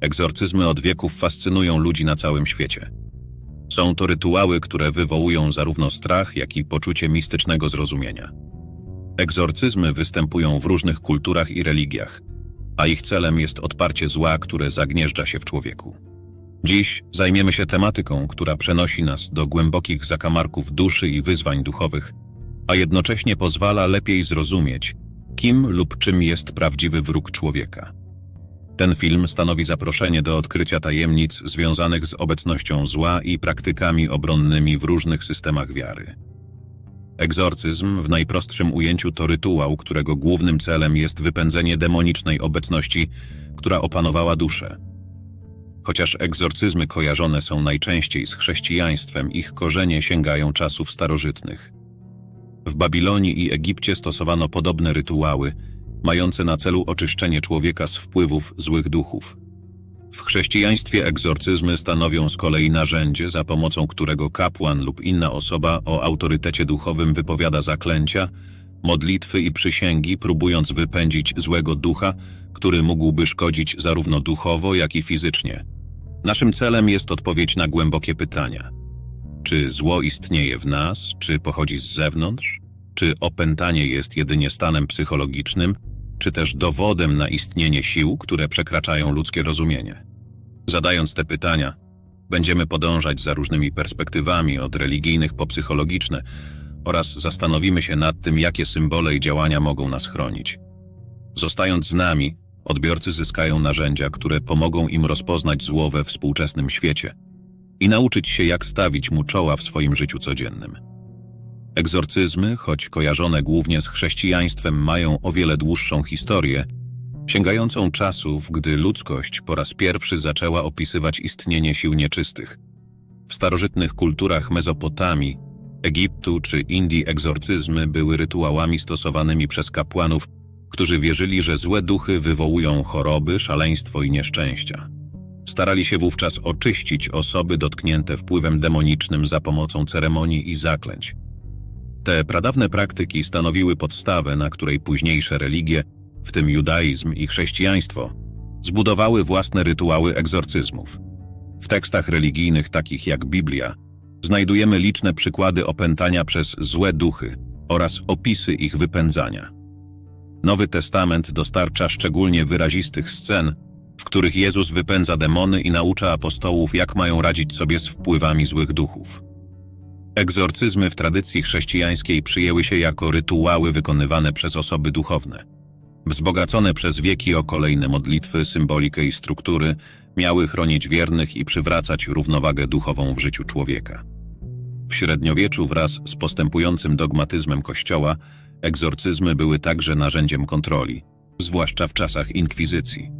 Egzorcyzmy od wieków fascynują ludzi na całym świecie. Są to rytuały, które wywołują zarówno strach, jak i poczucie mistycznego zrozumienia. Egzorcyzmy występują w różnych kulturach i religiach, a ich celem jest odparcie zła, które zagnieżdża się w człowieku. Dziś zajmiemy się tematyką, która przenosi nas do głębokich zakamarków duszy i wyzwań duchowych, a jednocześnie pozwala lepiej zrozumieć, kim lub czym jest prawdziwy wróg człowieka. Ten film stanowi zaproszenie do odkrycia tajemnic związanych z obecnością zła i praktykami obronnymi w różnych systemach wiary. Egzorcyzm w najprostszym ujęciu to rytuał, którego głównym celem jest wypędzenie demonicznej obecności, która opanowała duszę. Chociaż egzorcyzmy kojarzone są najczęściej z chrześcijaństwem, ich korzenie sięgają czasów starożytnych. W Babilonii i Egipcie stosowano podobne rytuały, mające na celu oczyszczenie człowieka z wpływów złych duchów. W chrześcijaństwie egzorcyzmy stanowią z kolei narzędzie, za pomocą którego kapłan lub inna osoba o autorytecie duchowym wypowiada zaklęcia, modlitwy i przysięgi, próbując wypędzić złego ducha, który mógłby szkodzić zarówno duchowo, jak i fizycznie. Naszym celem jest odpowiedź na głębokie pytania. Czy zło istnieje w nas, czy pochodzi z zewnątrz? Czy opętanie jest jedynie stanem psychologicznym, czy też dowodem na istnienie sił, które przekraczają ludzkie rozumienie? Zadając te pytania, będziemy podążać za różnymi perspektywami, od religijnych po psychologiczne, oraz zastanowimy się nad tym, jakie symbole i działania mogą nas chronić. Zostając z nami, odbiorcy zyskają narzędzia, które pomogą im rozpoznać zło we współczesnym świecie i nauczyć się, jak stawić mu czoła w swoim życiu codziennym. Egzorcyzmy, choć kojarzone głównie z chrześcijaństwem, mają o wiele dłuższą historię, sięgającą czasów, gdy ludzkość po raz pierwszy zaczęła opisywać istnienie sił nieczystych. W starożytnych kulturach Mezopotamii, Egiptu czy Indii egzorcyzmy były rytuałami stosowanymi przez kapłanów, którzy wierzyli, że złe duchy wywołują choroby, szaleństwo i nieszczęścia. Starali się wówczas oczyścić osoby dotknięte wpływem demonicznym za pomocą ceremonii i zaklęć. Te pradawne praktyki stanowiły podstawę, na której późniejsze religie, w tym judaizm i chrześcijaństwo, zbudowały własne rytuały egzorcyzmów. W tekstach religijnych takich jak Biblia znajdujemy liczne przykłady opętania przez złe duchy oraz opisy ich wypędzania. Nowy Testament dostarcza szczególnie wyrazistych scen, w których Jezus wypędza demony i naucza apostołów, jak mają radzić sobie z wpływami złych duchów. Egzorcyzmy w tradycji chrześcijańskiej przyjęły się jako rytuały wykonywane przez osoby duchowne. Wzbogacone przez wieki o kolejne modlitwy, symbolikę i struktury, miały chronić wiernych i przywracać równowagę duchową w życiu człowieka. W średniowieczu wraz z postępującym dogmatyzmem Kościoła, egzorcyzmy były także narzędziem kontroli, zwłaszcza w czasach inkwizycji.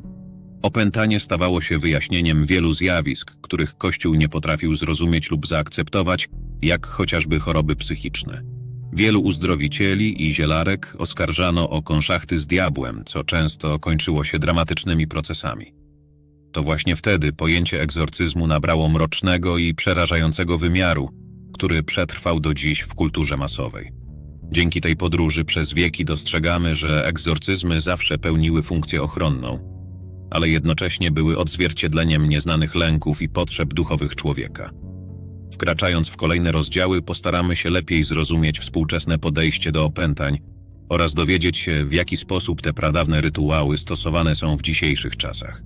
Opętanie stawało się wyjaśnieniem wielu zjawisk, których Kościół nie potrafił zrozumieć lub zaakceptować, jak chociażby choroby psychiczne. Wielu uzdrowicieli i zielarek oskarżano o konszachty z diabłem, co często kończyło się dramatycznymi procesami. To właśnie wtedy pojęcie egzorcyzmu nabrało mrocznego i przerażającego wymiaru, który przetrwał do dziś w kulturze masowej. Dzięki tej podróży przez wieki dostrzegamy, że egzorcyzmy zawsze pełniły funkcję ochronną, ale jednocześnie były odzwierciedleniem nieznanych lęków i potrzeb duchowych człowieka. Wkraczając w kolejne rozdziały, postaramy się lepiej zrozumieć współczesne podejście do opętań oraz dowiedzieć się, w jaki sposób te pradawne rytuały stosowane są w dzisiejszych czasach.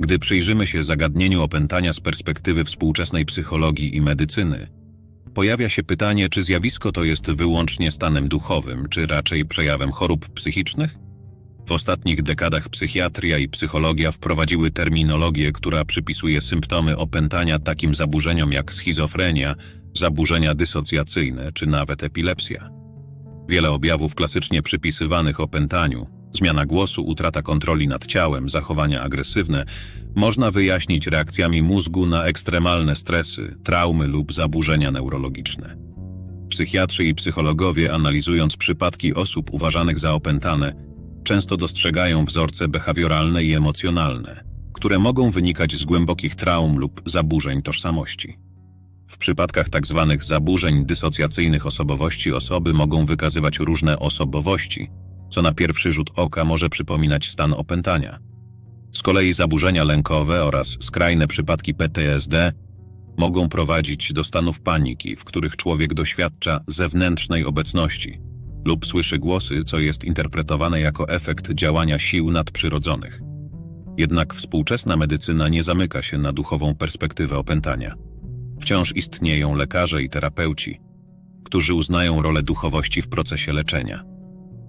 Gdy przyjrzymy się zagadnieniu opętania z perspektywy współczesnej psychologii i medycyny, pojawia się pytanie, czy zjawisko to jest wyłącznie stanem duchowym, czy raczej przejawem chorób psychicznych? W ostatnich dekadach psychiatria i psychologia wprowadziły terminologię, która przypisuje symptomy opętania takim zaburzeniom jak schizofrenia, zaburzenia dysocjacyjne czy nawet epilepsja. Wiele objawów klasycznie przypisywanych opętaniu, zmiana głosu, utrata kontroli nad ciałem, zachowania agresywne, można wyjaśnić reakcjami mózgu na ekstremalne stresy, traumy lub zaburzenia neurologiczne. Psychiatrzy i psychologowie, analizując przypadki osób uważanych za opętane, często dostrzegają wzorce behawioralne i emocjonalne, które mogą wynikać z głębokich traum lub zaburzeń tożsamości. W przypadkach tzw. Tak zaburzeń dysocjacyjnych osobowości osoby mogą wykazywać różne osobowości, co na pierwszy rzut oka może przypominać stan opętania. Z kolei zaburzenia lękowe oraz skrajne przypadki PTSD mogą prowadzić do stanów paniki, w których człowiek doświadcza zewnętrznej obecności lub słyszy głosy, co jest interpretowane jako efekt działania sił nadprzyrodzonych. Jednak współczesna medycyna nie zamyka się na duchową perspektywę opętania. Wciąż istnieją lekarze i terapeuci, którzy uznają rolę duchowości w procesie leczenia.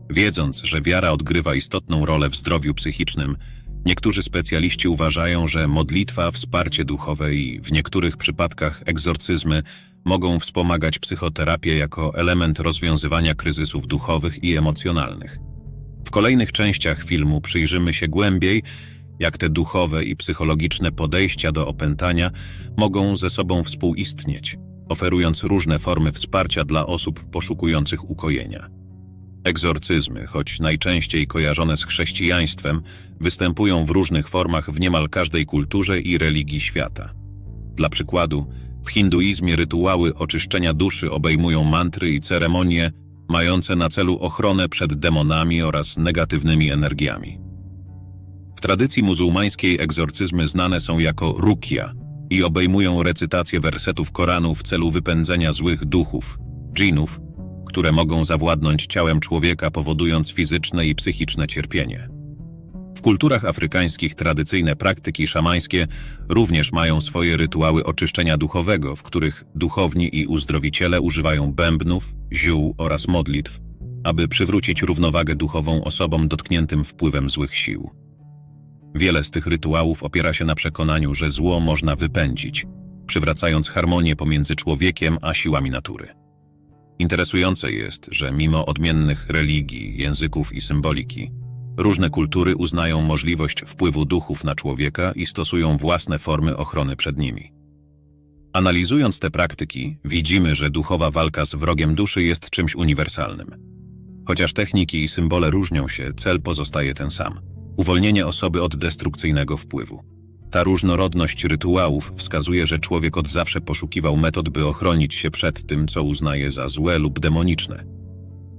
Wiedząc, że wiara odgrywa istotną rolę w zdrowiu psychicznym, niektórzy specjaliści uważają, że modlitwa, wsparcie duchowe i w niektórych przypadkach egzorcyzmy mogą wspomagać psychoterapię jako element rozwiązywania kryzysów duchowych i emocjonalnych. W kolejnych częściach filmu przyjrzymy się głębiej, jak te duchowe i psychologiczne podejścia do opętania mogą ze sobą współistnieć, oferując różne formy wsparcia dla osób poszukujących ukojenia. Egzorcyzmy, choć najczęściej kojarzone z chrześcijaństwem, występują w różnych formach w niemal każdej kulturze i religii świata. Dla przykładu, w hinduizmie rytuały oczyszczenia duszy obejmują mantry i ceremonie mające na celu ochronę przed demonami oraz negatywnymi energiami. W tradycji muzułmańskiej egzorcyzmy znane są jako rukia i obejmują recytację wersetów Koranu w celu wypędzenia złych duchów, dżinów, które mogą zawładnąć ciałem człowieka, powodując fizyczne i psychiczne cierpienie. Kulturach afrykańskich tradycyjne praktyki szamańskie również mają swoje rytuały oczyszczenia duchowego, w których duchowni i uzdrowiciele używają bębnów, ziół oraz modlitw, aby przywrócić równowagę duchową osobom dotkniętym wpływem złych sił. Wiele z tych rytuałów opiera się na przekonaniu, że zło można wypędzić, przywracając harmonię pomiędzy człowiekiem a siłami natury. Interesujące jest, że mimo odmiennych religii, języków i symboliki, różne kultury uznają możliwość wpływu duchów na człowieka i stosują własne formy ochrony przed nimi. Analizując te praktyki, widzimy, że duchowa walka z wrogiem duszy jest czymś uniwersalnym. Chociaż techniki i symbole różnią się, cel pozostaje ten sam uwolnienie osoby od destrukcyjnego wpływu. Ta różnorodność rytuałów wskazuje, że człowiek od zawsze poszukiwał metod, by ochronić się przed tym, co uznaje za złe lub demoniczne.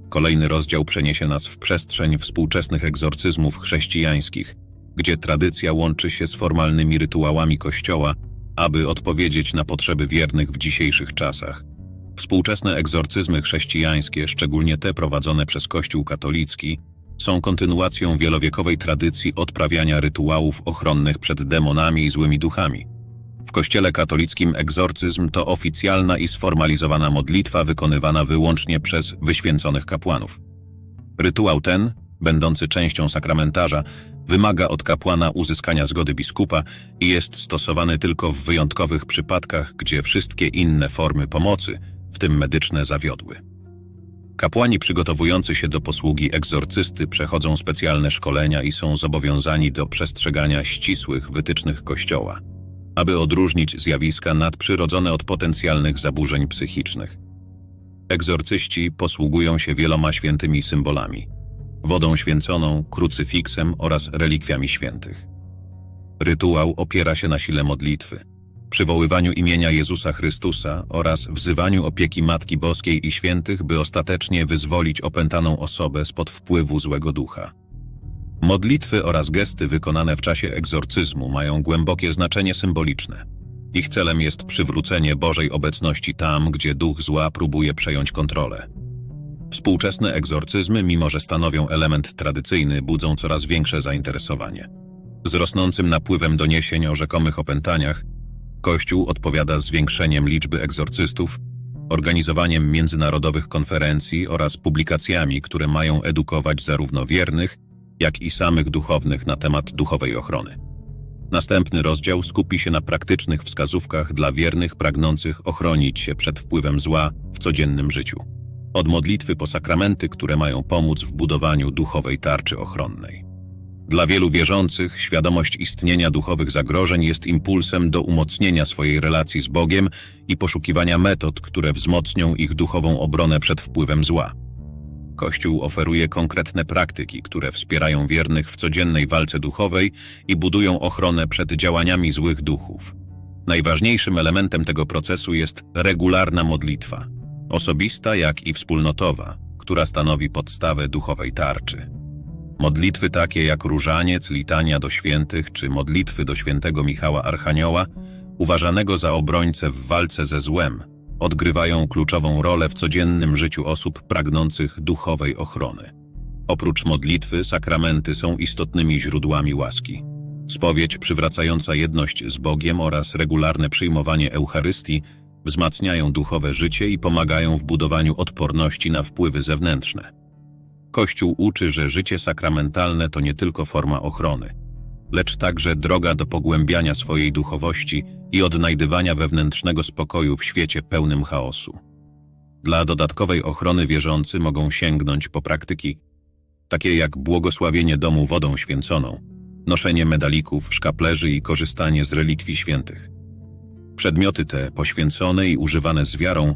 Kolejny rozdział przeniesie nas w przestrzeń współczesnych egzorcyzmów chrześcijańskich, gdzie tradycja łączy się z formalnymi rytuałami Kościoła, aby odpowiedzieć na potrzeby wiernych w dzisiejszych czasach. Współczesne egzorcyzmy chrześcijańskie, szczególnie te prowadzone przez Kościół katolicki, są kontynuacją wielowiekowej tradycji odprawiania rytuałów ochronnych przed demonami i złymi duchami. W Kościele katolickim egzorcyzm to oficjalna i sformalizowana modlitwa wykonywana wyłącznie przez wyświęconych kapłanów. Rytuał ten, będący częścią sakramentarza, wymaga od kapłana uzyskania zgody biskupa i jest stosowany tylko w wyjątkowych przypadkach, gdzie wszystkie inne formy pomocy, w tym medyczne, zawiodły. Kapłani przygotowujący się do posługi egzorcysty przechodzą specjalne szkolenia i są zobowiązani do przestrzegania ścisłych wytycznych Kościoła, aby odróżnić zjawiska nadprzyrodzone od potencjalnych zaburzeń psychicznych. Egzorcyści posługują się wieloma świętymi symbolami wodą święconą, krucyfiksem oraz relikwiami świętych. Rytuał opiera się na sile modlitwy, przywoływaniu imienia Jezusa Chrystusa oraz wzywaniu opieki Matki Boskiej i świętych, by ostatecznie wyzwolić opętaną osobę spod wpływu złego ducha. Modlitwy oraz gesty wykonane w czasie egzorcyzmu mają głębokie znaczenie symboliczne. Ich celem jest przywrócenie Bożej obecności tam, gdzie duch zła próbuje przejąć kontrolę. Współczesne egzorcyzmy, mimo że stanowią element tradycyjny, budzą coraz większe zainteresowanie. Z rosnącym napływem doniesień o rzekomych opętaniach, Kościół odpowiada zwiększeniem liczby egzorcystów, organizowaniem międzynarodowych konferencji oraz publikacjami, które mają edukować zarówno wiernych, jak i samych duchownych na temat duchowej ochrony. Następny rozdział skupi się na praktycznych wskazówkach dla wiernych pragnących ochronić się przed wpływem zła w codziennym życiu. Od modlitwy po sakramenty, które mają pomóc w budowaniu duchowej tarczy ochronnej. Dla wielu wierzących świadomość istnienia duchowych zagrożeń jest impulsem do umocnienia swojej relacji z Bogiem i poszukiwania metod, które wzmocnią ich duchową obronę przed wpływem zła. Kościół oferuje konkretne praktyki, które wspierają wiernych w codziennej walce duchowej i budują ochronę przed działaniami złych duchów. Najważniejszym elementem tego procesu jest regularna modlitwa, osobista jak i wspólnotowa, która stanowi podstawę duchowej tarczy. Modlitwy takie jak różaniec, litania do świętych czy modlitwy do świętego Michała Archanioła, uważanego za obrońcę w walce ze złem, odgrywają kluczową rolę w codziennym życiu osób pragnących duchowej ochrony. Oprócz modlitwy, sakramenty są istotnymi źródłami łaski. Spowiedź przywracająca jedność z Bogiem oraz regularne przyjmowanie Eucharystii wzmacniają duchowe życie i pomagają w budowaniu odporności na wpływy zewnętrzne. Kościół uczy, że życie sakramentalne to nie tylko forma ochrony, lecz także droga do pogłębiania swojej duchowości i odnajdywania wewnętrznego spokoju w świecie pełnym chaosu. Dla dodatkowej ochrony wierzący mogą sięgnąć po praktyki takie jak błogosławienie domu wodą święconą, noszenie medalików, szkaplerzy i korzystanie z relikwii świętych. Przedmioty te, poświęcone i używane z wiarą,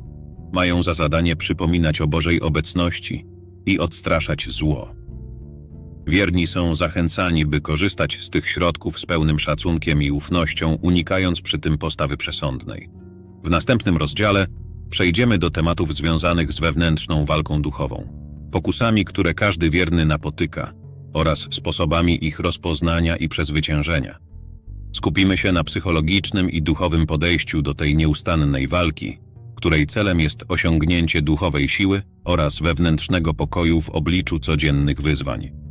mają za zadanie przypominać o Bożej obecności i odstraszać zło. Wierni są zachęcani, by korzystać z tych środków z pełnym szacunkiem i ufnością, unikając przy tym postawy przesądnej. W następnym rozdziale przejdziemy do tematów związanych z wewnętrzną walką duchową, pokusami, które każdy wierny napotyka oraz sposobami ich rozpoznania i przezwyciężenia. Skupimy się na psychologicznym i duchowym podejściu do tej nieustannej walki, której celem jest osiągnięcie duchowej siły oraz wewnętrznego pokoju w obliczu codziennych wyzwań.